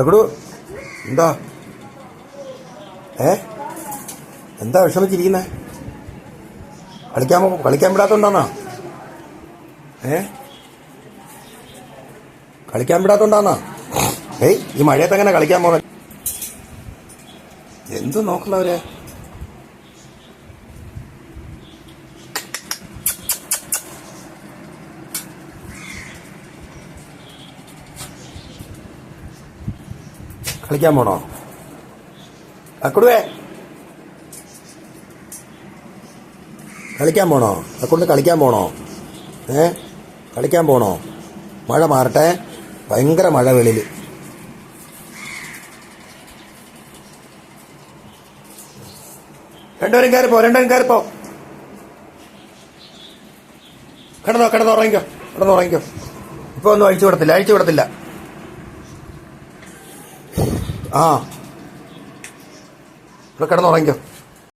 തക്കടു എന്താ? ഏ? എന്താ വിഷമിച്ചിരിക്കുന്നേ? കളിക്കാൻ കളിക്കാൻ വിടാത്തോണ്ടാന്നാ? ഏ? കളിക്കാൻ വിടാത്തോണ്ടാന്നാ? ഏയ് ഈ മഴയത്ത് കളിക്കാൻ പോകാൻ എന്തു നോക്കണവരെ കളിക്കാൻ പോണോ? അക്കുടുവേ. കളിക്കാൻ പോണോ? അക്കുണ്ട് കളിക്കാൻ പോണോ? ഏ? കളിക്കാൻ പോണോ? മഴ മാറട്ടെ. ഭയങ്കര മഴ വെളിയിൽ രണ്ടുപേരും കയറിപ്പോ രണ്ടുപേരും കയറിപ്പോ കിടന്നോ കിടന്നോ ഉറങ്ങിക്കോ കിടന്നോ ഉറങ്ങിക്കോ. ഇപ്പൊ ഒന്നും അഴിച്ചു വിടത്തില്ല അഴിച്ചു വിടത്തില്ല. ആ. ഇവിടെ കിടന്നുറങ്ങിക്കോ.